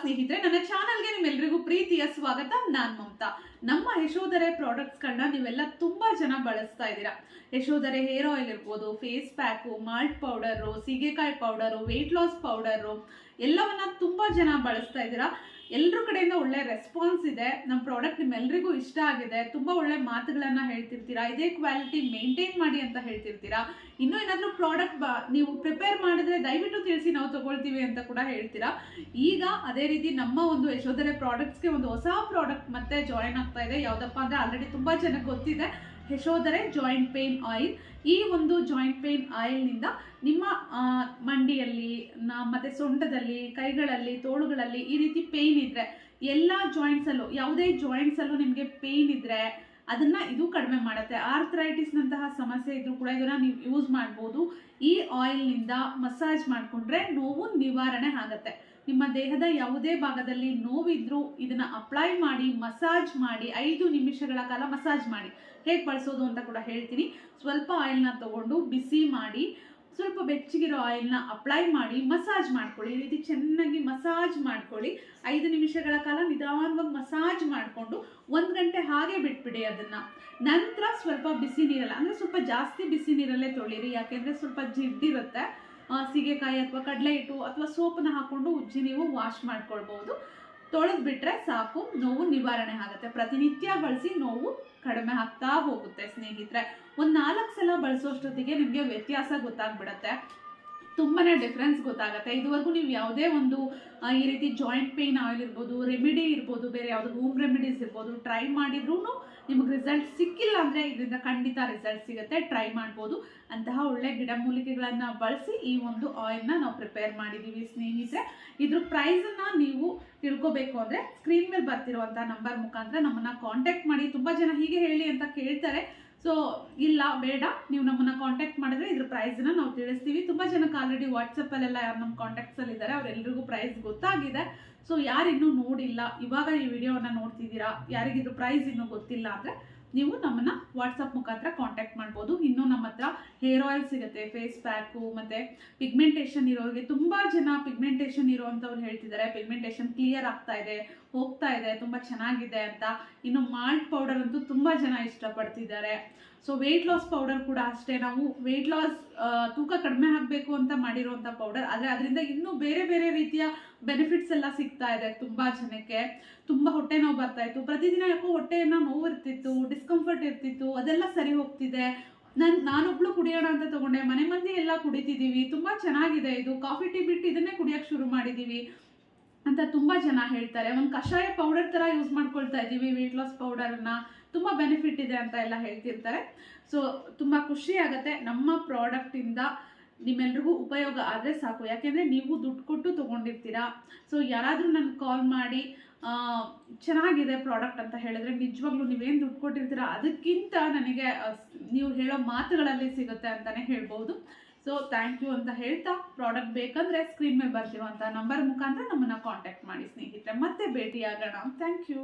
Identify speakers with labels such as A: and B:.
A: ಸ್ನೇಹಿತರೆ, ನನ್ನ ಚಾನಲ್ಗೆ ನಿಮ್ಮೆಲ್ಲರಿಗೂ ಪ್ರೀತಿಯ ಸ್ವಾಗತ. ನಾನ್ ಮಮತಾ. ನಮ್ಮ ಯಶೋಧರೆ ಪ್ರಾಡಕ್ಟ್ಸ್ಗಳನ್ನ ನೀವೆಲ್ಲ ತುಂಬಾ ಜನ ಬಳಸ್ತಾ ಇದ್ದೀರಾ. ಯಶೋಧರೆ ಹೇರ್ ಆಯಿಲ್ ಇರ್ಬೋದು ಫೇಸ್ ಪ್ಯಾಕು ಮಾಲ್ಟ್ ಪೌಡರು ಸೀಗೆಕಾಯಿ ಪೌಡರು ವೆಯ್ಟ್ ಲಾಸ್ ಪೌಡರು ಎಲ್ಲವನ್ನ ತುಂಬಾ ಜನ ಬಳಸ್ತಾ ಇದ್ದೀರಾ. ಎಲ್ಲರ ಕಡೆಯಿಂದ ಒಳ್ಳೆ ರೆಸ್ಪಾನ್ಸ್ ಇದೆ. ನಮ್ಮ ಪ್ರಾಡಕ್ಟ್ ನಿಮ್ಮೆಲ್ಲರಿಗೂ ಇಷ್ಟ ಆಗಿದೆ. ತುಂಬಾ ಒಳ್ಳೆ ಮಾತುಗಳನ್ನ ಹೇಳ್ತಿರ್ತೀರಾ? ಇದೇ ಕ್ವಾಲಿಟಿ ಮೇಂಟೈನ್ ಮಾಡಿ ಅಂತ ಹೇಳ್ತಿರ್ತೀರಾ? ಇನ್ನೂ ಏನಾದರೂ ಪ್ರಾಡಕ್ಟ್ ನೀವು ಪ್ರಿಪೇರ್ ಮಾಡಿದ್ರೆ ದಯವಿಟ್ಟು ತಿಳಿಸಿ ನಾವು ತಗೊಳ್ತೀವಿ ಅಂತ ಕೂಡ ಹೇಳ್ತೀರಾ? ಈಗ ಅದೇ ರೀತಿ ನಮ್ಮ ಒಂದು ಯಶೋಧರೆ ಪ್ರಾಡಕ್ಟ್ಸ್ಗೆ ಒಂದು ಹೊಸ ಪ್ರಾಡಕ್ಟ್ ಮತ್ತೆ ಜಾಯಿನ್ ಆಗ್ತಾ ಇದೆ. ಯಾವುದಪ್ಪ ಅಂದ್ರೆ ಆಲ್ರೆಡಿ ತುಂಬಾ ಜನಕ್ಕೆ ಗೊತ್ತಿದೆ. ಯಶೋಧರೆ ಜಾಯಿಂಟ್ ಪೇನ್ ಆಯಿಲ್ ಈ ಒಂದು ಜಾಯಿಂಟ್ ಪೇನ್ ಆಯಿಲ್ನಿಂದ ನಿಮ್ಮ ಮಂಡಿಯಲ್ಲಿ ಮತ್ತು ಸೊಂಟದಲ್ಲಿ, ಕೈಗಳಲ್ಲಿ, ತೋಳುಗಳಲ್ಲಿ ಈ ರೀತಿ ಪೇಯ್ನ್ ಇದ್ರೆ, ಎಲ್ಲ ಜಾಯಿಂಟ್ಸಲ್ಲೂ ಯಾವುದೇ ಜಾಯಿಂಟ್ಸಲ್ಲೂ ನಿಮಗೆ ಪೇಯ್ನ್ ಇದ್ರೆ ಅದನ್ನ ಇದು ಕಡಿಮೆ ಮಾಡುತ್ತೆ. ಆರ್ಥರೈಟಿಸ್ನಂತಹ ಸಮಸ್ಯೆ ಇದ್ರೂ ಕೂಡ ಇದನ್ನ ನೀವು ಯೂಸ್ ಮಾಡ್ಬೋದು. ಈ ಆಯಿಲ್ನಿಂದ ಮಸಾಜ್ ಮಾಡಿಕೊಂಡ್ರೆ ನೋವು ನಿವಾರಣೆ ಆಗುತ್ತೆ. ನಿಮ್ಮ ದೇಹದ ಯಾವುದೇ ಭಾಗದಲ್ಲಿ ನೋವಿದ್ರೂ ಇದನ್ನ ಅಪ್ಲೈ ಮಾಡಿ ಮಸಾಜ್ ಮಾಡಿ, ಐದು ನಿಮಿಷಗಳ ಕಾಲ ಮಸಾಜ್ ಮಾಡಿ. ಹೇಗೆ ಬಳಸೋದು ಅಂತ ಕೂಡ ಹೇಳ್ತೀನಿ. ಸ್ವಲ್ಪ ಆಯಿಲ್ನ ತಗೊಂಡು ಬಿಸಿ ಮಾಡಿ ಸ್ವಲ್ಪ ಬೆಚ್ಚಗಿರೋ ಆಯಿಲ್ನ ಅಪ್ಲೈ ಮಾಡಿ ಮಸಾಜ್ ಮಾಡ್ಕೊಳ್ಳಿ. ಈ ರೀತಿ ಚೆನ್ನಾಗಿ ಮಸಾಜ್ ಮಾಡ್ಕೊಳ್ಳಿ. ಐದು ನಿಮಿಷಗಳ ಕಾಲ ನಿಧಾನವಾಗಿ ಮಸಾಜ್ ಮಾಡಿಕೊಂಡು ಒಂದು ಗಂಟೆ ಹಾಗೆ ಬಿಟ್ಬಿಡಿ ಅದನ್ನ. ನಂತರ ಸ್ವಲ್ಪ ಬಿಸಿ ನೀರಲ್ಲ, ಅಂದರೆ ಸ್ವಲ್ಪ ಜಾಸ್ತಿ ಬಿಸಿ ನೀರಲ್ಲೇ ತೊಳೀರಿ. ಯಾಕೆಂದರೆ ಸ್ವಲ್ಪ ಜಿಡ್ಡಿರುತ್ತೆ ಸೀಗೆಕಾಯಿ ಅಥವಾ ಕಡಲೆ ಹಿಟ್ಟು ಅಥವಾ ಸೋಪನ್ನ ಹಾಕೊಂಡು ಉಜ್ಜಿ ನೀವು ವಾಶ್ ಮಾಡ್ಕೊಳ್ಬಹುದು. ತೊಳೆದು ಬಿಟ್ರೆ ಸಾಕು, ನೋವು ನಿವಾರಣೆ ಆಗುತ್ತೆ. ಪ್ರತಿನಿತ್ಯ ಬಳಸಿ ನೋವು ಕಡಿಮೆ ಆಗ್ತಾ ಹೋಗುತ್ತೆ ಸ್ನೇಹಿತರೆ. ಒಂದು ನಾಲ್ಕು ಸಲ ಬಳಸೋಷ್ಟೊತ್ತಿಗೆ ನಿಮಗೆ ವ್ಯತ್ಯಾಸ ಗೊತ್ತಾಗ್ಬಿಡತ್ತೆ. ತುಂಬಾನೇ ಡಿಫ್ರೆನ್ಸ್ ಗೊತ್ತಾಗುತ್ತೆ. ಇದುವರೆಗೂ ನೀವು ಯಾವುದೇ ಒಂದು ಈ ರೀತಿ ಜಾಯಿಂಟ್ ಪೇನ್ ಆಯಿಲ್ ಇರ್ಬೋದು ರೆಮಿಡಿ ಇರ್ಬೋದು, ಬೇರೆ ಯಾವುದು ಹೋಮ್ ರೆಮಿಡೀಸ್ ಇರ್ಬೋದು ಟ್ರೈ ಮಾಡಿದ್ರೂ ನಿಮಗೆ ರಿಸಲ್ಟ್ ಸಿಕ್ಕಿಲ್ಲ ಅಂದರೆ ಇದರಿಂದ ಖಂಡಿತ ರಿಸಲ್ಟ್ ಸಿಗುತ್ತೆ. ಟ್ರೈ ಮಾಡ್ಬೋದು. ಅಂತಹ ಒಳ್ಳೆ ಗಿಡಮೂಲಿಕೆಗಳನ್ನು ಬಳಸಿ ಈ ಒಂದು ಆಯಿಲ್ನ ನಾವು ಪ್ರಿಪೇರ್ ಮಾಡಿದ್ದೀವಿ ಸ್ನೇಹಿತರೆ. ಇದ್ರ ಪ್ರೈಸನ್ನು ನೀವು ತಿಳ್ಕೊಬೇಕು ಅಂದರೆ ಸ್ಕ್ರೀನ್ ಮೇಲೆ ಬರ್ತಿರುವಂಥ ನಂಬರ್ ಮುಖಾಂತರ ನಮ್ಮನ್ನ ಕಾಂಟ್ಯಾಕ್ಟ್ ಮಾಡಿ. ತುಂಬ ಜನ ಹೀಗೆ ಹೇಳಿ ಅಂತ ಕೇಳ್ತಾರೆ. ಸೊ ಇಲ್ಲ, ಬೇಡ. ನೀವು ನಮ್ಮನ್ನ ಕಾಂಟ್ಯಾಕ್ಟ್ ಮಾಡಿದ್ರೆ ಇದ್ರ ಪ್ರೈಸ್ನ ನಾವು ತಿಳಿಸ್ತೀವಿ. ತುಂಬ ಜನಕ್ಕೆ ಆಲ್ರೆಡಿ ವಾಟ್ಸಪ್ಪಲ್ಲೆಲ್ಲ ಯಾರು ನಮ್ಮ ಕಾಂಟ್ಯಾಕ್ಟ್ಸಲ್ಲಿ ಇದ್ದಾರೆ ಅವರೆಲ್ಲರಿಗೂ ಪ್ರೈಸ್ ಗೊತ್ತಾಗಿದೆ. ಸೊ ಯಾರು ಇನ್ನೂ ನೋಡಿಲ್ಲ. ಇವಾಗ ಈ ವಿಡಿಯೋನ ನೋಡ್ತಿದ್ದೀರಾ? ಯಾರಿಗಿದ್ರು ಪ್ರೈಸ್ ಇನ್ನೂ ಗೊತ್ತಿಲ್ಲ ಅಂದರೆ ನೀವು ನಮ್ಮನ್ನ ವಾಟ್ಸಪ್ ಮುಖಾಂತರ ಕಾಂಟ್ಯಾಕ್ಟ್ ಮಾಡ್ಬೋದು. ಇನ್ನೂ ನಮ್ಮ ಹತ್ರ ಹೇರ್ ಆಯಿಲ್ ಸಿಗುತ್ತೆ ಫೇಸ್ ಪ್ಯಾಕು ಮತ್ತು ಪಿಗ್ಮೆಂಟೇಷನ್ ಇರೋರಿಗೆ ತುಂಬ ಜನ ಪಿಗ್ಮೆಂಟೇಷನ್ ಇರೋವಂಥವ್ರು ಹೇಳ್ತಿದ್ದಾರೆ. ಪಿಗ್ಮೆಂಟೇಷನ್ ಕ್ಲಿಯರ್ ಆಗ್ತಾ ಇದೆ. ಹೋಗ್ತಾ ಇದೆ, ತುಂಬ ಚೆನ್ನಾಗಿದೆ ಅಂತ. ಇನ್ನು ಮಾಲ್ಟ್ ಪೌಡರ್ ಅಂತೂ ತುಂಬ ಜನ ಇಷ್ಟಪಡ್ತಿದ್ದಾರೆ. ಸೊ ವೆಯ್ಟ್ ಲಾಸ್ ಪೌಡರ್ ಕೂಡ ಅಷ್ಟೇ. ನಾವು ವೆಯ್ಟ್ ಲಾಸ್ ತೂಕ ಕಡಿಮೆ ಆಗಬೇಕು ಅಂತ ಮಾಡಿರುವಂಥ ಪೌಡರ್ ಆದರೆ ಅದರಿಂದ ಇನ್ನೂ ಬೇರೆ ಬೇರೆ ರೀತಿಯ ಬೆನಿಫಿಟ್ಸ್ ಎಲ್ಲ ಸಿಗ್ತಾ ಇದೆ ತುಂಬ ಜನಕ್ಕೆ. ತುಂಬ ಹೊಟ್ಟೆ ನೋವು ಬರ್ತಾ ಇತ್ತು. ಪ್ರತಿದಿನ ಯಾಕೋ ಹೊಟ್ಟೆಯನ್ನು ನೋವು ಇರ್ತಿತ್ತು ಡಿಸ್ಕಂಫರ್ಟ್ ಇರ್ತಿತ್ತು, ಅದೆಲ್ಲ ಸರಿ ಹೋಗ್ತಿದೆ. ನಾನು, ನಾನೊಬ್ಳು ಕುಡಿಯೋಣ ಅಂತ ತಗೊಂಡೆ. ಮನೆ ಮಂದಿ ಎಲ್ಲ ಕುಡಿತಿದ್ದೀವಿ ತುಂಬ ಚೆನ್ನಾಗಿದೆ ಇದು. ಕಾಫಿ, ಟೀ ಬಿಟ್ಟು ಇದನ್ನೇ ಕುಡಿಯೋಕ್ಕೆ ಶುರು ಮಾಡಿದ್ದೀವಿ ಅಂತ ತುಂಬ ಜನ ಹೇಳ್ತಾರೆ. ಒಂದು ಕಷಾಯ ಪೌಡರ್ ಥರ ಯೂಸ್ ಮಾಡ್ಕೊಳ್ತಾ ಇದ್ದೀವಿ ವೆಯ್ಟ್ ಲಾಸ್ ಪೌಡರನ್ನ ತುಂಬ ಬೆನಿಫಿಟ್ ಇದೆ ಅಂತ ಎಲ್ಲ ಹೇಳ್ತಿರ್ತಾರೆ. ಸೊ ತುಂಬ ಖುಷಿ ಆಗುತ್ತೆ. ನಮ್ಮ ಪ್ರಾಡಕ್ಟಿಂದ ನಿಮ್ಮೆಲ್ರಿಗೂ ಉಪಯೋಗ ಆದರೆ ಸಾಕು. ಯಾಕೆಂದರೆ ನೀವು ದುಡ್ಡು ಕೊಟ್ಟು ತೊಗೊಂಡಿರ್ತೀರಾ. ಸೊ ಯಾರಾದರೂ ನನಗೆ ಕಾಲ್ ಮಾಡಿ ಚೆನ್ನಾಗಿದೆ ಪ್ರಾಡಕ್ಟ್ ಅಂತ ಹೇಳಿದ್ರೆ ನಿಜವಾಗ್ಲೂ ನೀವೇನು ದುಡ್ಡು ಕೊಟ್ಟಿರ್ತೀರಾ, ಅದಕ್ಕಿಂತ ನನಗೆ ನೀವು ಹೇಳೋ ಮಾತುಗಳಲ್ಲಿ ಸಿಗುತ್ತೆ ಅಂತಲೇ ಹೇಳ್ಬೋದು. ಸೊ ಥ್ಯಾಂಕ್ ಯು ಅಂತ ಹೇಳ್ತಾ ಪ್ರಾಡಕ್ಟ್ ಬೇಕಂದ್ರೆ ಸ್ಕ್ರೀನ್ ಮೇಲೆ ಬರ್ತಿರುವಂಥ ನಂಬರ್ ಮುಖಾಂತರ ನಮ್ಮನ್ನ ಕಾಂಟ್ಯಾಕ್ಟ್ ಮಾಡಿ ಸ್ನೇಹಿತರೆ. ಮತ್ತೆ ಭೇಟಿಯಾಗೋಣ. Thank you